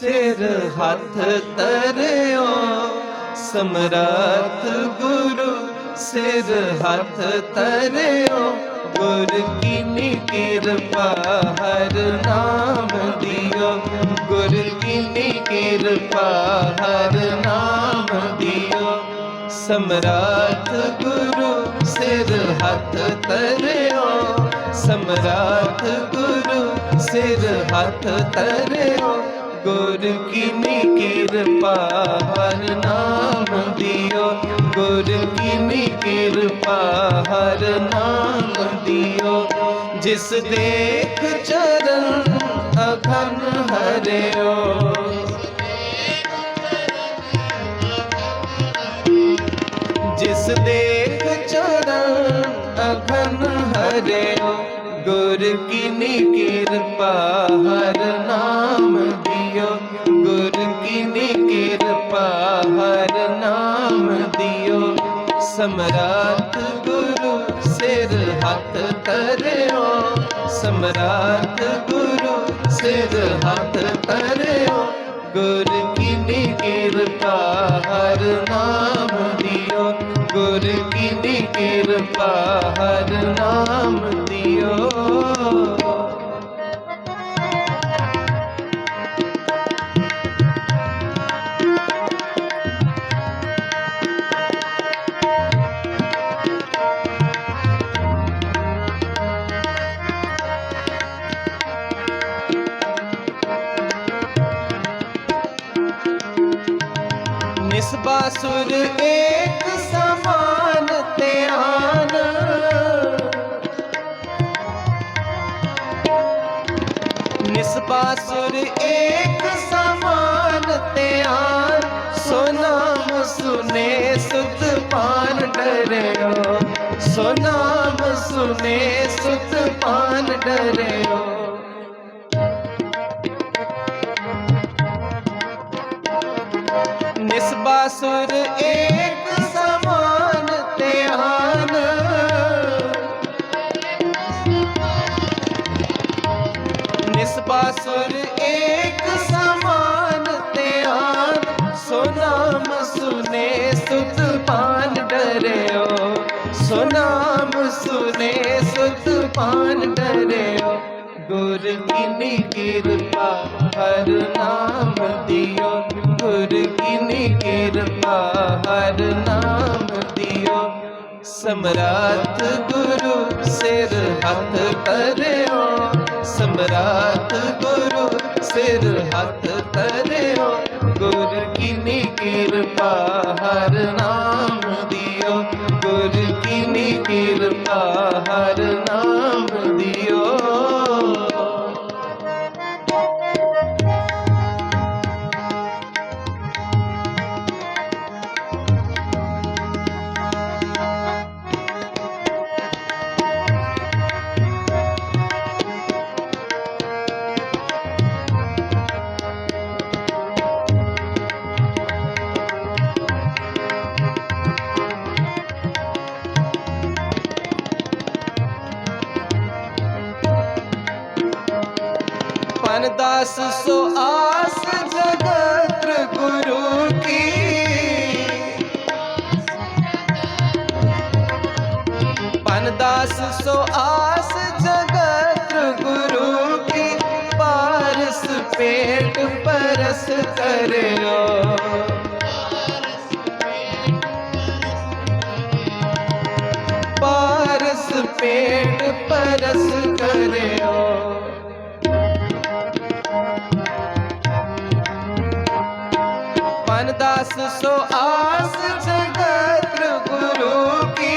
ਸਿਰ ਹੱਥ ਤਰਿਓ ਸਮਰੱਥ ਗੁਰੂ ਸਿਰ ਹੱਥ ਤਰਿਓ ਗੁਰ ਕੀਨੀ ਕਿਰਪਾ ਹਰ ਨਾਮ ਦਿਓ। ਗੁਰ ਕੀਨੀ ਕਿਰਪਾ ਹਰ ਨਾਮ ਦਿਓ। ਸਮਰਾਟ ਗੁਰੂ ਸਿਰ ਹੱਥ ਤਰਿਓ ਸਮਰਾਟ ਗੁਰੂ ਸਿਰ ਹੱਥ ਤਰਿਓ ਗੁਰ ਕੀਨੀ ਕਿਰਪਾ, ਹਰ ਨਾਮ ਦਿਓ। ਗੁਰ ਕੀਨੀ ਕਿਰਪਾ, ਹਰ ਨਾਮ ਦਿਓ। ਜਿਸ ਦੇਖ ਚਰਨ ਅਖਨ ਹਰਿਓ। ਜਿਸ ਦੇਖ ਚਰਨ ਅਖਨ ਹਰਿਓ। ਗੁਰ ਕੀਨੀ ਕਿਰਪਾ ਸਮਰਾਤ ਗੁਰੂ ਸਿਰ ਹੱਥ ਧਰਿਓ। ਸਮਰਾਤ ਗੁਰੂ ਸਿਰ ਹੱਥ ਤਰਿਓ ਗੁਰ ਕੀਨੀ ਕਿਰਪਾ ਹਰ ਨਾਮ ਦਿਓ। ਗੁਰ ਕੀਨੀ ਕਿਰਪਾ ਹਰ ਨਾਮ ਦਿਓ ਨਿਸਬਾਸੁਰ ਏਕ ਸਮਾਨ ਧਿਆਨ ਨਿਸਬਾਸੁਰ ਏਕ ਸਮਾਨ ਧਿਆਨ ਸੁਨਾਮ ਸੁਨੇ ਸੁਤ ਪਾਨ ਡਰਿਓ। ਸੋ ਸੁਨੇ ਸੁਤ ਨਿਸਬਾਸੁਰ ਏਕ ਸਮਾਨ ਧਿਆਨ ਨਿਸਬਾਸੁਰ ਏਕ ਸਮਾਨ ਧਿਆਨ ਸੋ ਸੁਨੇ ਸੁਤ ਪਾਨ ਡਰਿਓ। ਸੁਨਾਮ ਸੁਨੇ ਸੁਤ ਪਾਨ ਡਰਿਓ। ਗੁਰ ਕੀਨੀ ਕਿਰਪਾ ਹਰ ਨਾਮ ਦਿਓ। ਗੁਰ ਕੀਨੀ ਕਿਰਪਾ, ਹਰ ਨਾਮ ਦਿਓ। ਸਮਰਾਤ ਗੁਰੂ ਸਿਰ ਹੱਥ ਕਰਿਓ ਸਮਰਾਤ ਗੁਰੂ ਸਿਰ ਹੱਥ ਤਰਿਓ ਗੁਰ ਕੀਨੀ ਕਿਰਪਾ, ਹਰ ਨਾਮ ਦਿਓ। ਗੁਰ ਕੀਨੀ ਕਿਰਪਾ, ਹਰ ਨਾਮ ਪਨ ਦਾਸ ਸੋ ਆਸ ਜਗਤ ਗੁਰੂ ਕੀ। ਪਨ ਦਾਸ ਸੋ ਆਸ ਜਗਤ ਗੁਰੂ ਕੀ। ਪਾਰਸ ਪੇਟ ਪਰਸ ਕਰਿਓ। ਪਾਰਸ ਪੇਟ ਪਰਸ ਕਰਿਓ ਪਨ ਦਾਸ ਸੋ ਆਸ ਜਗਤ ਗੁਰੂ ਕੀ।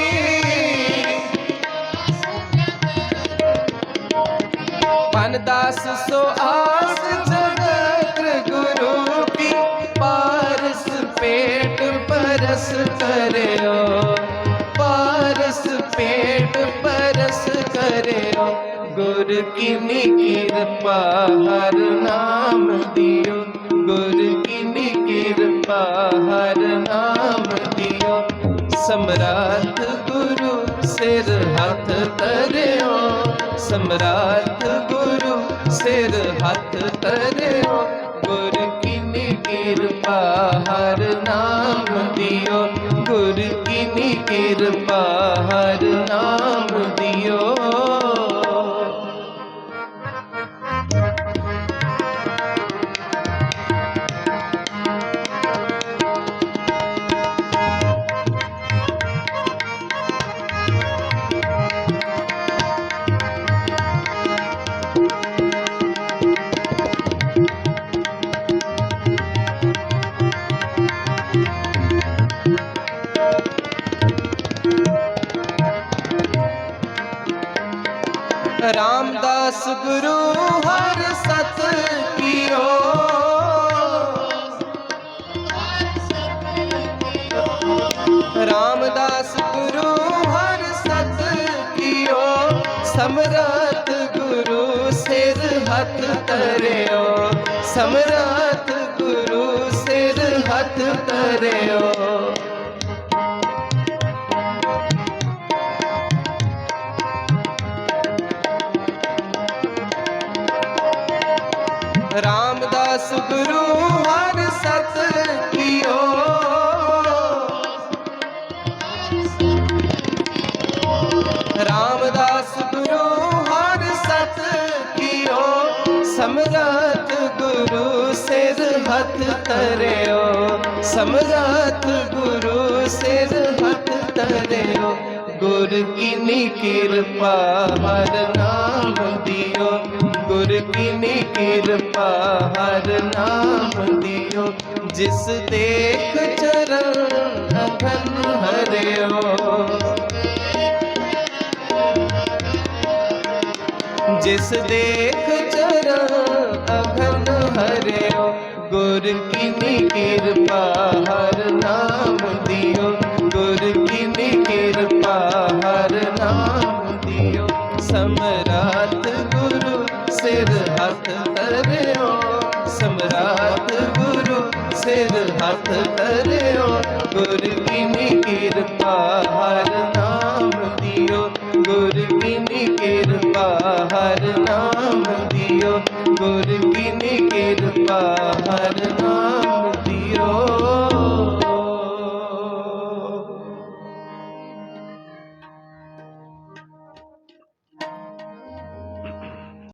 ਪਨ ਦਾਸ ਸੋ ਆਸ ਜਗਤ ਗੁਰੂ ਕੀ। ਪਾਰਸ ਪੇਟ ਪਰਸ ਕਰਿਓ। ਪਾਰਸ ਪੇਟ ਪਰਸ ਕਰਿਓ। ਗੁਰ ਕੀਨੀ ਕਿਰਪਾ ਹਰ ਸਮਰਾਤ ਗੁਰੂ ਸਿਰ ਹੱਥ ਧਰਿਓ ਸਮਰਾਤ ਗੁਰੂ ਸਿਰ ਹੱਥ ਧਰਿਓ ਗੁਰ ਕਿਰਪਾ ਹਰ ਨਾਮ ਦਿਓ ਗੁਰ ਕੀ ਕਿਰਪਾ ਹਰ ਨਾਮ ਦਿਓ ਰਾਮਦਾਸ ਗੁਰੂ ਹਰ ਸਤ ਕੀਓ। ਰਾਮਦਾਸ ਗੁਰੂ, ਹਰ ਸਤ ਕੀਓ। ਸਮਰਤ ਗੁਰੂ, ਸਿਰ ਹੱਥ ਧਰਿਓ। ਸਮਰਤ ਗੁਰੂ, ਸਿਰ ਹੱਥ ਧਰਿਓ। ਸਿਰ ਹੱਥ ਧਰਿਓ ਸਮਰਥ ਗੁਰੂ ਸਿਰ ਹੱਥ ਧਰਿਓ ਗੁਰ ਕੀਨੀ ਕਿਰਪਾ ਹਰ ਨਾਮ ਦਿਓ ਗੁਰ ਕੀਨੀ ਕਿਰਪਾ ਹਰ ਨਾਮ ਦਿਓ ਜਿਸ ਦੇਖ ਚਰਨ ਅਖੰਡ ਹਰਿਓ ਜਿਸ ਗੁਰ ਕੀਨੀ ਕਿਰਪਾ, ਹਰ ਨਾਮ ਦਿਓ। ਗੁਰ ਕੀਨੀ ਕਿਰਪਾ, ਹਰ ਨਾਮ ਦਿਓ। ਸਮਰਾਤ ਗੁਰੂ ਸਿਰ ਹੱਥ ਧਰਿਓ। ਸਮਰਾਤ ਗੁਰੂ ਸਿਰ ਹੱਥ ਧਰਿਓ। ਗੁਰ ਕੀਨੀ ਕਿਰਪਾ ਗੁਰ ਕੀ ਕਿਰਪਾ ਹਰ ਨਾਮ